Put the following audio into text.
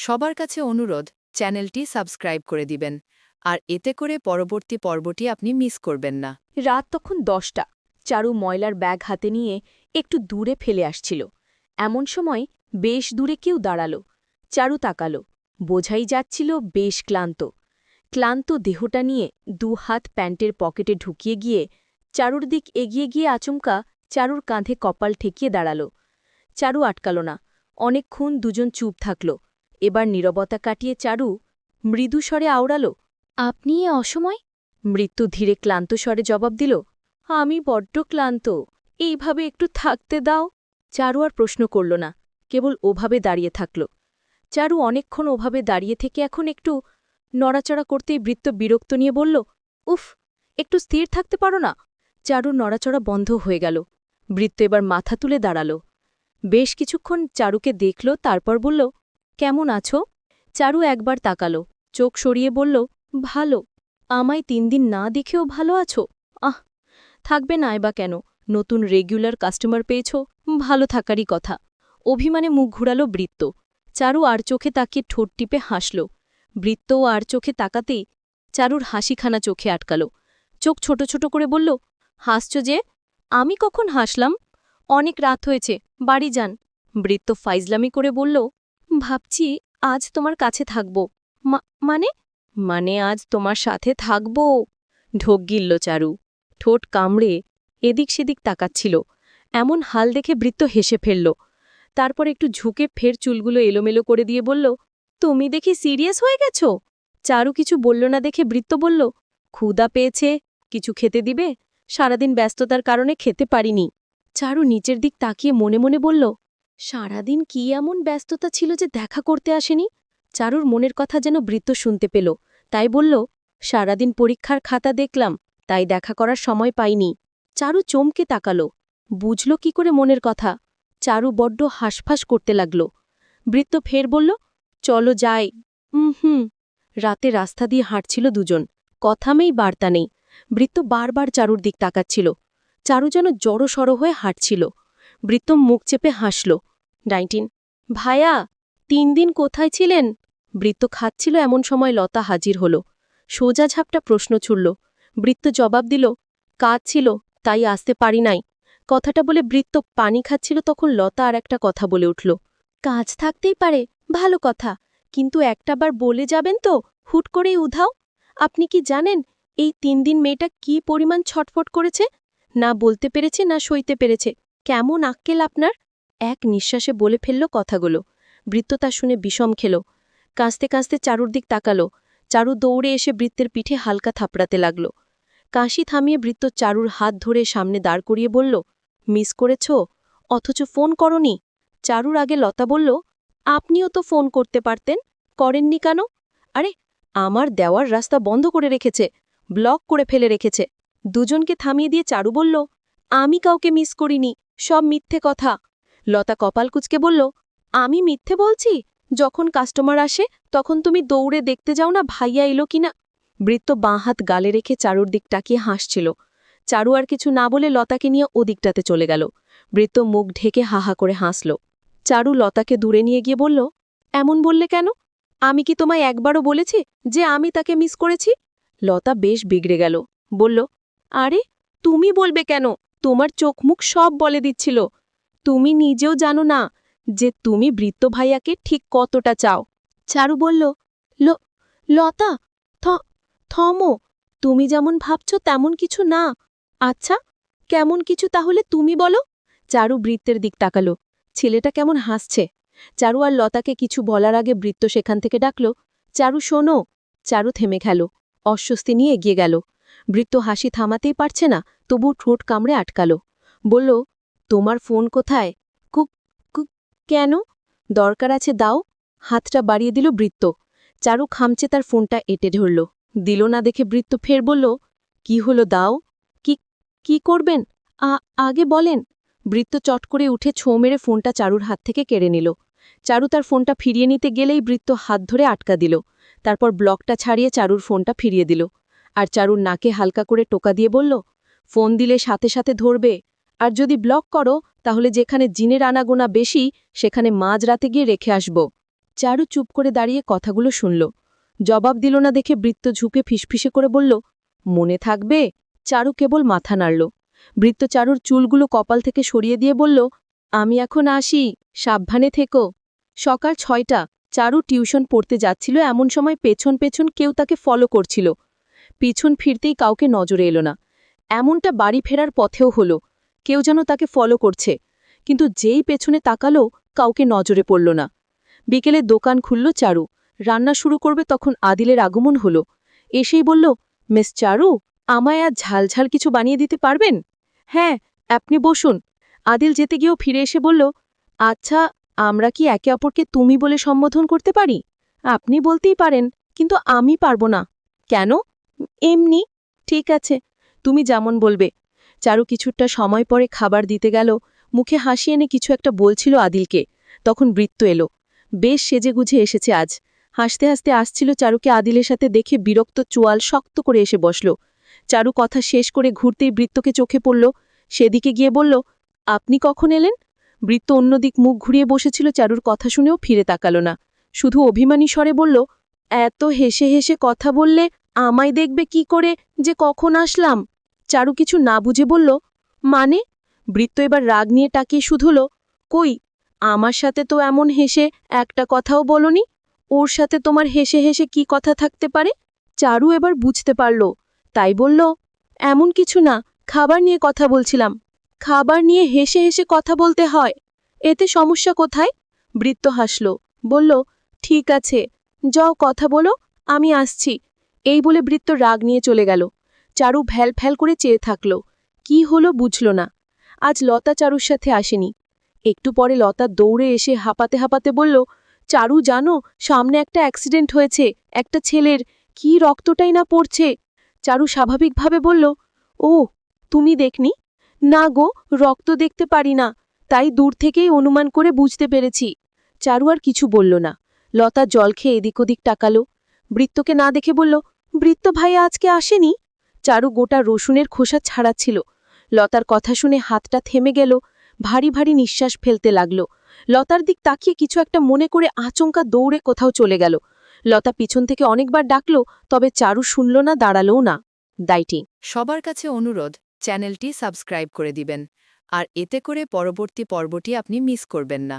সবার কাছে অনুরোধ, চ্যানেলটি সাবস্ক্রাইব করে দিবেন। আর এতে করে পরবর্তী পর্বটি আপনি মিস করবেন না। রাত তখন দশটা। চারু ময়লার ব্যাগ হাতে নিয়ে একটু দূরে ফেলে আসছিল। এমন সময় বেশ দূরে কেউ দাঁড়াল। চারু তাকাল। বোঝাই যাচ্ছিল বেশ ক্লান্ত। ক্লান্ত দেহটা নিয়ে দু হাত প্যান্টের পকেটে ঢুকিয়ে গিয়ে চারুর দিক এগিয়ে গিয়ে আচমকা চারুর কাঁধে কপাল ঠেকিয়ে দাঁড়াল। চারু আটকাল না। অনেকক্ষণ দুজন চুপ থাকল। এবার নীরবতা কাটিয়ে চারু মৃদুস্বরে আওড়াল, আপনি এ অসময়? মৃত্যু ধীরে ক্লান্ত স্বরে জবাব দিল, আমি বড্ড ক্লান্ত, এইভাবে একটু থাকতে দাও। চারু আর প্রশ্ন করল না, কেবল ওভাবে দাঁড়িয়ে থাকল। চারু অনেকক্ষণ ওভাবে দাঁড়িয়ে থেকে এখন একটু নড়াচড়া করতেই বৃত্ত বিরক্ত নিয়ে বলল, উফ, একটু স্থির থাকতে পারো না? চারুর নড়াচড়া বন্ধ হয়ে গেল। বৃত্ত এবার মাথা তুলে দাঁড়াল। বেশ কিছুক্ষণ চারুকে দেখল, তারপর বলল কেমন আছো? চারু একবার তাকাল, চোখ সরিয়ে বলল, ভালো। আমায় তিন দিন না দেখেও ভালো আছো? আহ, থাকবে না বা কেন? নতুন রেগুলার কাস্টমার পেয়েছ? ভালো থাকারই কথা। অভিমানে মুখ ঘুরালো বৃত্ত। চারু আর চোখে তাকিয়ে ঠোঁট টিপে হাসল। বৃত্ত আর চোখে তাকাতেই চারুর হাসিখানা চোখে আটকাল। চোখ ছোট ছোট করে বলল, হাসছ যে? আমি কখন হাসলাম? অনেক রাত হয়েছে, বাড়ি যান। বৃত্ত ফাইজলামি করে বলল ভাবছি আজ তোমার কাছে থাকব। মানে? মানে আজ তোমার সাথে থাকব। ঢোক গিলল চারু। ঠোঁট কামড়ে এদিক সেদিক তাকাচ্ছিল। এমন হাল দেখে বৃত্ত হেসে ফেলল। তারপর একটু ঝুঁকে ফের চুলগুলো এলোমেলো করে দিয়ে বলল, তুমি দেখি সিরিয়াস হয়ে গেছ? চারু কিছু বলল না দেখে বৃত্ত বলল ক্ষুদা পেয়েছে, কিছু খেতে দিবে? সারাদিন ব্যস্ততার কারণে খেতে পারিনি। চারু নিচের দিক তাকিয়ে মনে মনে বলল সারাদিন কি এমন ব্যস্ততা ছিল যে দেখা করতে আসেনি? চারুর মনের কথা যেন বৃত্ত শুনতে পেল। তাই বলল, সারাদিন পরীক্ষার খাতা দেখলাম, তাই দেখা করার সময় পাইনি। চারু চমকে তাকালো। বুঝল কি করে মনের কথা। চারু বড্ড হাসফাস করতে লাগল। বৃত্ত ফের বলল, চলো যাই। হুম। রাতে রাস্তা দিয়ে হাঁটছিল দুজন। কথামেই বার্তা নেই। বৃত্ত বারবার চারুর দিক তাকাচ্ছিল। চারু যেন জড়সড় হয়ে হাঁটছিল। বৃত্ত মুখ চেপে হাসল। নাইনটিন। ভায়া, তিন দিন কোথায় ছিলেন? বৃত্ত খাচ্ছিল এমন সময় লতা হাজির হল। সোজা ঝাপটা প্রশ্ন ছুড়ল। বৃত্ত জবাব দিল, কাজ ছিল, তাই আসতে পারি নাই। কথাটা বলে বৃত্ত পানি খাচ্ছিল তখন লতা আর একটা কথা বলে উঠল, কাজ থাকতেই পারে, ভালো কথা, কিন্তু একটাবার বলে যাবেন তো, হুট করেই উধাও। আপনি কি জানেন, এই তিন দিন মেয়েটা কি পরিমাণ ছটফট করেছে? না বলতে পেরেছে, না সইতে পেরেছে। কেমন আক্কেল আপনার? এক নিঃশ্বাসে বলে ফেলল কথাগুলো। বৃত্ত তা শুনে বিষম খেল। কাঁচতে কাঁচতে চারুর দিক তাকালো। চারু দৌড়ে এসে বৃত্তের পিঠে হালকা থাপড়াতে লাগল। কাশি থামিয়ে বৃত্ত চারুর হাত ধরে সামনে দাঁড় করিয়ে বলল, মিস করেছ? অথচ ফোন করনি? চারুর আগে লতা বলল, আপনিও তো ফোন করতে পারতেন? করেননি কেন? আরে, আমার দেওয়ার রাস্তা বন্ধ করে রেখেছে, ব্লক করে ফেলে রেখেছে। দুজনকে থামিয়ে দিয়ে চারু বলল, আমি কাউকে মিস করিনি, সব মিথ্যে কথা। লতা কপাল কুচকে বলল, আমি মিথ্যে বলছি? যখন কাস্টমার আসে, তখন তুমি দৌড়ে দেখতে যাও না ভাইয়া এলো কিনা? বৃত্ত বাঁ হাত গালে রেখে চারুর দিক তাকিয়ে হাসছিল। চারু আর কিছু না বলে লতাকে নিয়ে ওদিকটাতে চলে গেল। বৃত্ত মুখ ঢেকে হাহা করে হাসল। চারু লতাকে দূরে নিয়ে গিয়ে বলল, এমন বললে কেন? আমি কি তোমায় একবারও বলেছি যে আমি তাকে মিস করেছি? লতা বেশ বিগড়ে গেল, বলল, আরে, তুমি বলবে কেন? তোমার চোখ মুখ সব বলে দিচ্ছিল। তুমি নিজেও জানো না যে তুমি বৃত্ত ভাইয়াকে ঠিক কতটা চাও। চারু বলল লতা, থ, থমো, তুমি যেমন ভাবছ তেমন কিছু না। আচ্ছা কেমন কিছু তাহলে তুমি বলো? চারু বৃত্তের দিক তাকালো। ছেলেটা কেমন হাসছে। চারু আর লতাকে কিছু বলার আগে বৃত্ত সেখান থেকে ডাকল, চারু, শোনো। চারু থেমে গেল, অস্বস্তি নিয়ে এগিয়ে গেল। বৃত্ত হাসি থামাতেই পারছে না, তবু ঠোঁট কামড়ে আটকালো। বলল তোমার ফোন কোথায়? কুক কুক, কেন? দরকার আছে দাও। হাতটা বাড়িয়ে দিল বৃত্ত। চারু খামচে তার ফোনটা এটে ধরল। দিল না দেখে বৃত্ত ফের বলল, কি হলো দাও? কি কি করবেন? আ, আগে বলেন। বৃত্ত চট করে উঠে ছো মেরে ফোনটা চারুর হাত থেকে কেড়ে নিল। চারু তার ফোনটা ফিরিয়ে নিতে গেলেই বৃত্ত হাত ধরে আটকা দিল। তারপর ব্লকটা ছাড়িয়ে চারুর ফোনটা ফিরিয়ে দিল। আর চারুর নাকে হালকা করে টোকা দিয়ে বলল, ফোন দিলে সাথে সাথে ধরবে। আর যদি ব্লক করো, তাহলে যেখানে জিনের আনাগোনা বেশি, সেখানে মাঝরাতে গিয়ে রেখে আসব। চারু চুপ করে দাঁড়িয়ে কথাগুলো শুনল। জবাব দিল না দেখে বৃত্ত ঝুঁকে ফিসফিসে করে বলল, মনে থাকবে? চারু কেবল মাথা নাড়ল। বৃত্ত চারুর চুলগুলো কপাল থেকে সরিয়ে দিয়ে বলল, আমি এখন আসি, সাবধানে থেকো। সকাল ছয়টা, চারু টিউশন পড়তে যাচ্ছিল, এমন সময় পেছন পেছন কেউ তাকে ফলো করছিল। পিছন ফিরতেই কাউকে নজরে এলো না। এমনটা বাড়ি ফেরার পথেও হলো। কেউ যেন তাকে ফলো করছে। কিন্তু যেই পেছনে তাকালো, কাউকে নজরে পড়ল না। বিকেলে দোকান খুলল চারু। রান্না শুরু করবে তখন আদিলের আগমন হলো। এসেই বলল, মিস চারু, আমায় আজ ঝালঝাল কিছু বানিয়ে দিতে পারবেন? হ্যাঁ আপনি বসুন। আদিল যেতে গিয়েও ফিরে এসে বলল আচ্ছা আমরা কি একে অপরকে তুমি বলে সম্বোধন করতে পারি? আপনি বলতেই পারেন, কিন্তু আমি পারব না। কেন? এমনি। ঠিক আছে, তুমি যেমন বলবে। চারু কিছুটা সময় পরে খাবার দিতে গেল। মুখে হাসি এনে কিছু একটা বলছিল আদিলকে। তখন বৃত্ত এলো। বেশ সেজে গুঝে এসেছে আজ। হাসতে হাসতে আসছিল চারুকে আদিলের সাথে দেখে বিরক্ত চোয়াল শক্ত করে এসে বসল। চারু কথা শেষ করে ঘুরতেই বৃত্তকে চোখে পড়ল। সেদিকে গিয়ে বলল, আপনি কখন এলেন? বৃত্ত অন্যদিক মুখ ঘুরিয়ে বসেছিল চারুর কথা শুনেও ফিরে তাকাল না। শুধু অভিমানী স্বরে বলল, এত হেসে হেসে কথা বললে আমায় দেখবে কি করে যে কখন আসলাম? চারু কিছু না বুঝে বলল মানে? বৃত্ত এবার রাগ নিয়ে তাকিয়ে শুধুল, কই, আমার সাথে তো এমন হেসে একটা কথাও বলনি? ওর সাথে তোমার হেসে হেসে কি কথা থাকতে পারে? চারু এবার বুঝতে পারল, তাই বলল, এমন কিছু না, খাবার নিয়ে কথা বলছিলাম। খাবার নিয়ে হেসে হেসে কথা বলতে হয়। এতে সমস্যা কোথায়? বৃত্ত হাসল, বলল, ঠিক আছে, যাও কথা বলো, আমি আসছি। এই বলে বৃত্ত রাগ নিয়ে চলে গেল। চারু ভ্যাল ফ্যাল করে চেয়ে থাকল। কি হলো বুঝল না। আজ লতা চারুর সাথে আসেনি। একটু পরে লতা দৌড়ে এসে হাঁপাতে হাঁপাতে বলল, চারু, জানো, সামনে একটা অ্যাক্সিডেন্ট হয়েছে, একটা ছেলের। কি রক্তটাই না পড়ছে? চারু স্বাভাবিকভাবে বলল, ও, তুমি দেখনি? না গো, রক্ত দেখতে পারি না, তাই দূর থেকেই অনুমান করে বুঝতে পেরেছি। চারু আর কিছু বলল না। লতা জল খেয়ে এদিক ওদিক টাকালো বৃত্তকে না দেখে বলল, বৃত্ত ভাই আজকে আসেনি? চারু গোটা রসুনের খোসা ছাড়াচ্ছিল। লতার কথা শুনে হাতটা থেমে গেল, ভারী ভারী নিঃশ্বাস ফেলতে লাগল। লতার দিক তাকিয়ে কিছু একটা মনে করে আচমকা দৌড়ে কোথাও চলে গেল। লতা পিছন থেকে অনেকবার ডাকল, তবে চারু শুনল না, দাঁড়ালও না। দায়টি সবার কাছে অনুরোধ, চ্যানেলটি সাবস্ক্রাইব করে দিবেন। আর এতে করে পরবর্তী পর্বটি আপনি মিস করবেন না।